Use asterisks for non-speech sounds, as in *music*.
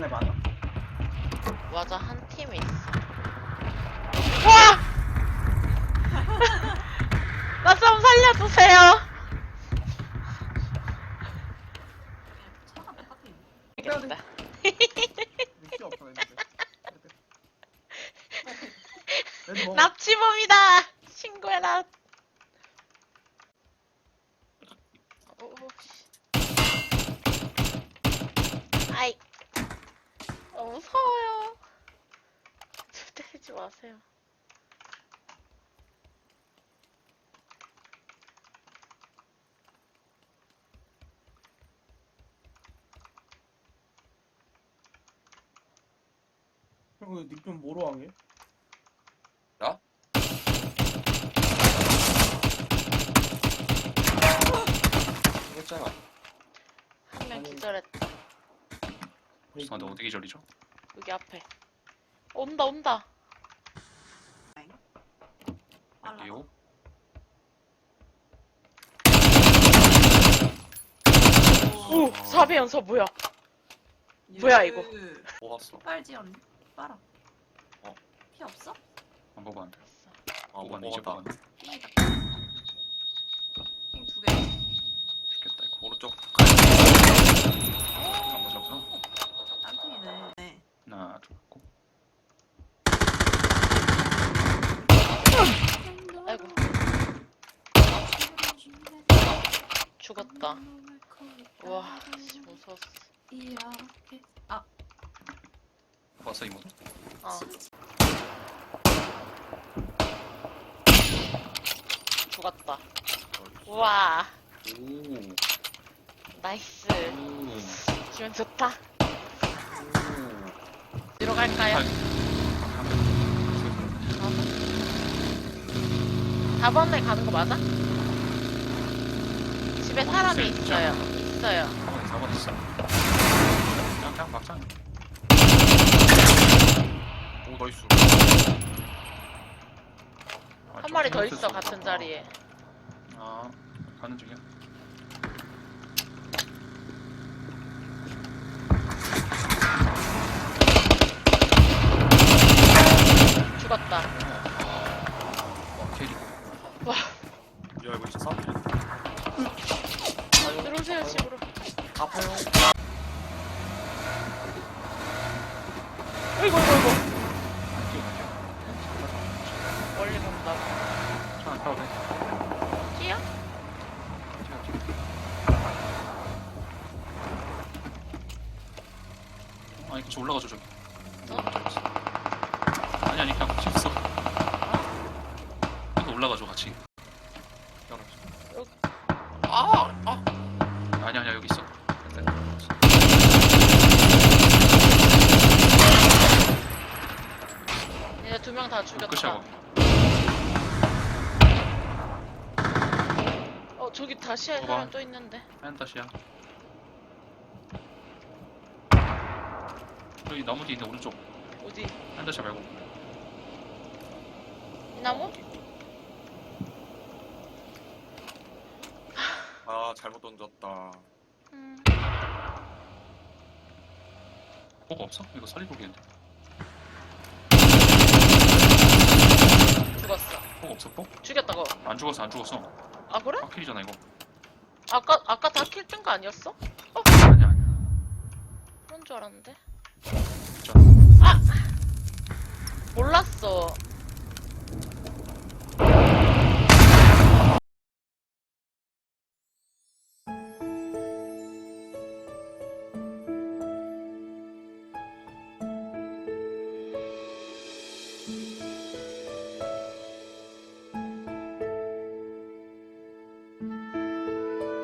네, 많아. 맞아 한 팀이 있어. 와! *laughs* 나 좀 살려주세요. 차가 똑같아. 알겠다. 필요 없어, 애들. 애들 먹어. 납치범이다. 친구해라. 오, 씨. 아이. 너무 무서워요. 절대 하지 마세요. 형, 그 닉좀 뭐로 하게? 했잖아. 한 명 아니. 기절했다. 죄송한데 어디 기절이죠? 여기 앞에. 온다 온다. 이요? 오, 4배 연서 뭐야? 뭐야, 이거? 모았어. 빨지 언니. 빨아. 어. 피 없어? 안 보고 안 돼. 아, 못 보고 이제 먹었다. 보고 핑이다. 핑두 개. 죽겠다 이거. 오른쪽 안 보셨구나. 딴 핑이네. 네. 하나 죽고. 아이고. 죽었다. 우와, 씨, 무서웠어. 이렇게. 아, 봤어 이모도? 어. 죽었다. 우와, 오. 나이스. 오. 기분 좋다. 뒤로 갈까요? 4번에 가는 거 맞아? 집에 사람이 있어요, 있어요. 있어요. 4번 있어. 그냥 그냥 막자. 오 나이스 아, 한 마리 더좀 있어, 힘들 같은 수 자리에. 아 가는 중이야. 죽었다. 이구. 안 뛰어 안 뛰어. 멀리 본다. 차안 타도 돼. 끼야? 아니 같이 올라가죠 저기. 어? 아니 아니 그냥 같이 있어. 여기 올라가죠 같이. 아아 아니 아니야 여기 있어. 얘네 두명다 끝이야 죽였다. 거기. 어, 저기 다시에 봐봐. 사람 또 있는데. 한다시야. 여기 나무 뒤에 있는 오른쪽. 어디? 한다시 말고. 이 나무? 아 잘못 던졌다 음. 그거 없어? 이거 살리고기인데. 꼭? 죽였다고. 안 죽었어 안 죽었어. 아, 그래? 아킬이잖아 이거. 아까, 아까 다 킬 뜬 거 아니었어? 아니야 아니야. 그런 줄 알았는데. 진짜. 몰랐어.